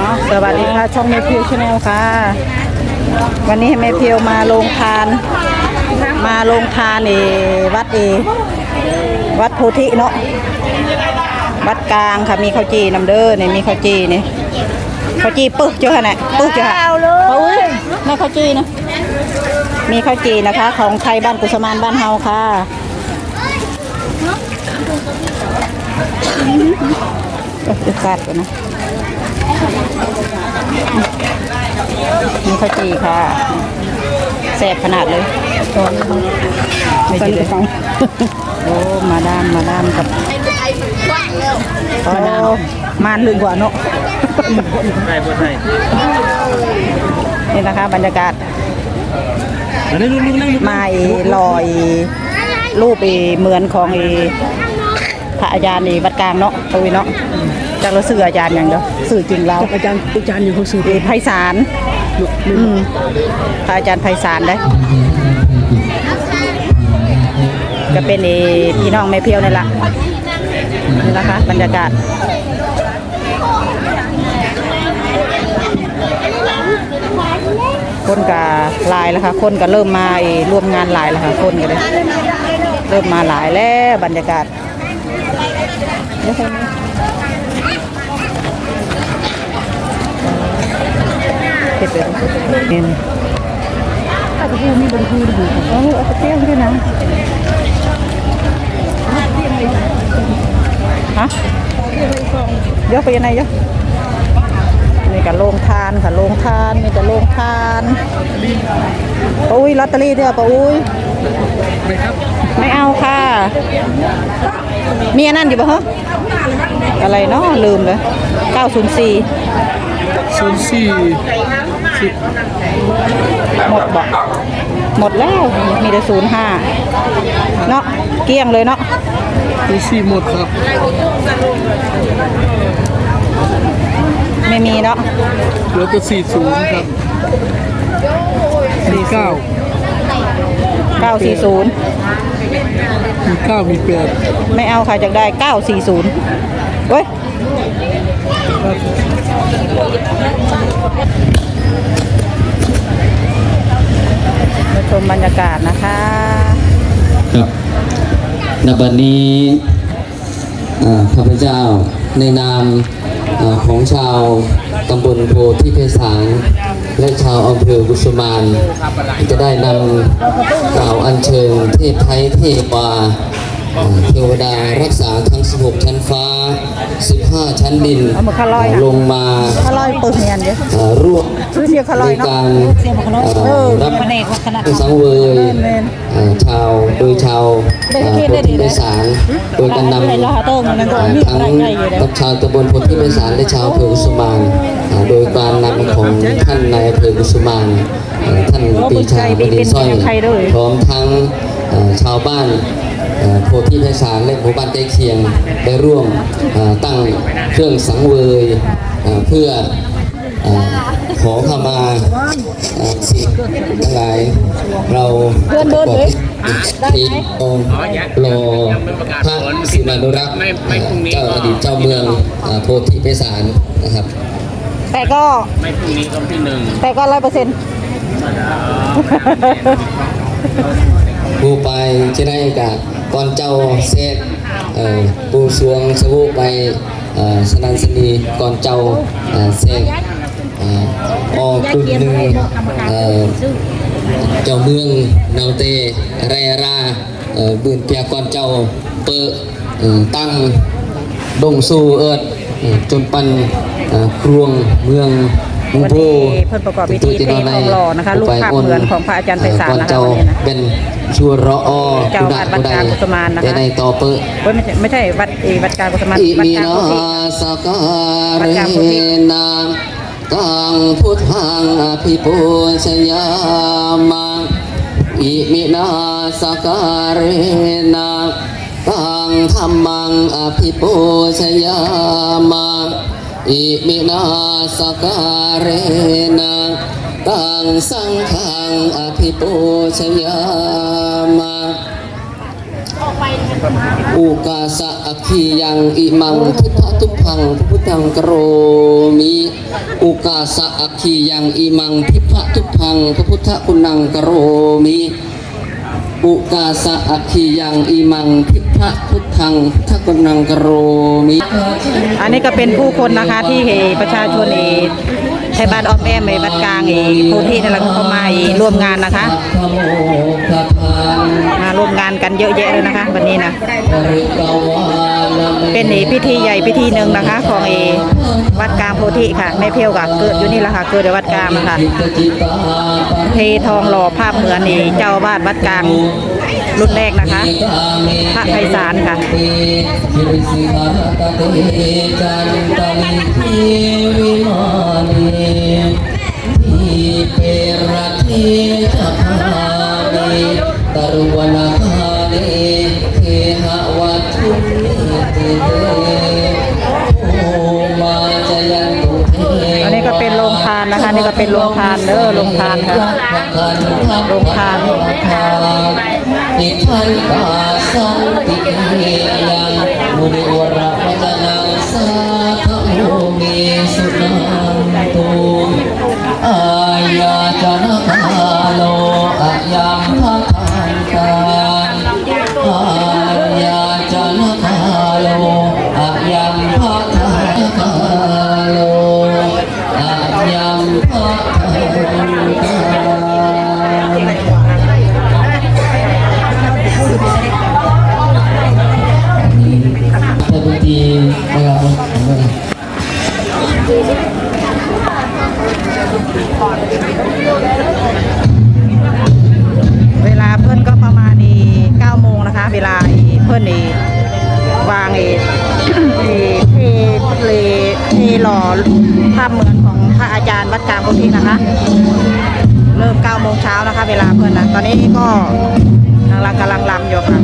อ๋อสวัสดีค่ะ ช่องเมพิวชาแนลค่ะ วันนี้เมพิวมาลงทาน มาลงทานเอวัดเอวัดโพธิเนาะวัดกลางค่ะมีข้าวจีน้ำเด้อเนี่ยมีข้าวจีนี่ข้าวจีปึ๊กเจ้าค่ะเนี่ยปึ๊กเจ้าค่ะเอาอุ้ยแม่ข้าวจีนะมีข้าวจีนะคะ ของไทยบ้านกุสมานบ้านเฮาค่ะ ก็จะกัดกันนะมีข้าวจีค่ะแสบขนาดเลยไม่กินเลยโอ้มาดามมาดามกับโอ้มานลึงกว่าเนาะใช่บ่ใช่นี่นะคะบรรยากาศอันนี้ลุงลุงนั่งมาไอ้ลอยรูปไอ้เหมือนของไอ้ พระอาจารย์ไอ้วัดกลางเนาะตุยเนาะจากเราสื่ออาจารย์อย่างเดียวสื่อจริงเราอาจารย์อาจารย์อยู่เขาซื้อไอ้ไพศาลอืมพระอาจารย์ไพศาลได้ก็เป็นไอ้พี่น้องแม่เพียวนี่แหละนี่นะคะบรรยากาศคนกับหลายแล้วค่ะ คนก็เริ่มมาไอ้ร่วมงานหลายแล้วค่ะ คนก็เลยเริ่มมาหลายแล้วบรรยากาศ เดี๋ยวคนนี้เก็บไปเห็นถ้าจะพูดมีบ นพูดอยู่เออเอาไปเที่ยวด้วยนะฮะเดี๋ยกไปยังไงเดี๋ยกนี่กับโรงทานค่ะโรงทานมีแต่โรงทานป้าอุ้ยลอตเตอรี่เด้อป้าอุ้ยไหมครับไม่เอาค่ะมีอันนั้นอยู่ปะฮะอะไรเนาะลืมเลย904ศูนย์สี่หมดบอกหมดแล้วมีแต่05เนาะเกลี้ยงเลยเนาะศูนย์สี่หมดครับ ไม่มีเนาะแล้วก็สี่ศูนย์ครับสี่เก้า940มีเก้ามีแปดไม่เอาค่ะจากได้940เว้ยมาชมบรรยากาศนะคะครับณบัดนี้อ่าข้าพเจ้าในนามอ่า ของชาวตำบลโพธิเพสารและชาวอำเภอกุสุมานจะได้นำกล่าวอัญเชิญเทพไทยเทวาอ่า เทวดารักษาทั้ง 16 ชั้นฟ้า 15 ชั้นดินเอามาข้าวลอยนะลงมาข้าวลอยเปิดเงียนเดี๋ยวอ่าร่วมซื้อเสียข้าวลในอยเนาะการเอ่อรับแผนกวัฒนธรรมสังเวยแม่นเอ่อชาวโดยชาวเอ่อโพธิเมสารโดยการนำได้ละเติมมันก็เอ่อมีทั้งอะไรได้อยู่แล้วกับชาวตำบลโพธิเมสารและชาวอำเภอกุสุมานเอ่อโดยการนำของท่านนายอำเภอกุสุมานเอ่อท่านปรีชาบดีสร้อยพร้อมทั้งเอ่อชาวบ้านเอ่อ โพธิเมสารและหมู่บ้านใกล้เคียงได้ร่วมเอ่อตั้งเครื่องสังเวยเอ่อเพื่อเอ่อขอขมาเอ่อสิ่งทั้งหลายเราจะประกอบพิธีองค์รอพระศิมานุรักษ์เอ่อเจ้าอดีตเจ้าเมืองเอ่อโพธิเพศารนะครับ แต่ก็ไม่พรุ่งนี้ก็ที่หนึ่งแต่ก็ร้อยเปอร์เซ็นต์ผู้ไปจะได้กับ ก่อนเจ้าเซตปูสวงสวุไปสนันสนีก่อนเจ้าเอ่อเซตออกกลุ่มหนึ่งเอ่อเจ้าเมืองเนาเตเรราบืนเปียก่อนเจ้าเปิดตั้งดงสู้เอิดจนปันครวงเมือง วันโพนี้เพิ่นประกอบพิธีเททองหล่อนะคะรูปภาพเหมือนของพระอาจารย์ไพศาลนะคะเจ้าวันนี้นะเป็นชัวรออเจ้าอาวัดกลางกุสมานนะคะแต่ในต่อเปอเฮ้ยไม่ใช่ไม่ใช่วัดเอวัดกลางกุสมานอิวัดมิกลางนากุฏิสการเรนากังพุทธังอภิปูชยามังอิมินาสการเรนากังธรรมังอภิปูชยามัง อิมินาสการเรนากังสังฆังอภิปูชยามังนอุกาสะอคียังอิมังทุพะทุพังพระพุทธังกโรมิอุกาสะอคียังอิมังทิพะทุพังพระพุทธคุณังกโรมิ อุกาสะอคียังอิมังทิพะพุทธังพุทธคุณังกโรมิอันนี้ก็เป็นผู้คนนะคะที่เฮประชาชนเอไทยบ้านออมแอมเอวัดกลางเอโพธินั่นแหละก็เข้ามาเอร่วมงานนะคะ มงานกันเยอะแยะเลยนะคะ วันนี้นะ เป็นพิธีใหญ่พิธีหนึ่งนะคะ ของเอวัดกลางโพธิค่ะแม่เพียวกับเกิดอยู่นี่แหละค่ะเกิดในวัดกลางนะคะเททองหล่อภาพเหมือนเอเจ้าวาดวัดกลางรุ่นแรกนะคะพระไพศาลค่ะคิริสิหารตเตจันตลิทิวิมานีทีเปรทีจัพาตรุวนา เป็นโรงทานเด้อโรงทานค่ะโรงทานติทันตาสันติเฮียังมุนิวรพัฒนาสาธโยเมสุนันตุ เวลาเพื่อนก็ประมาณนี้เก้าโมงนะคะ เวลาเพื่อนนี่วางเอเอเทเลเทหล่อภาพเหมือนของพระอาจารย์วัดกลางพุทธินะคะ เริ่มเก้าโมงเช้านะคะ เวลาเพื่อนนะตอนนี้ก็กำลังกำลังลำอยู่ค่ะ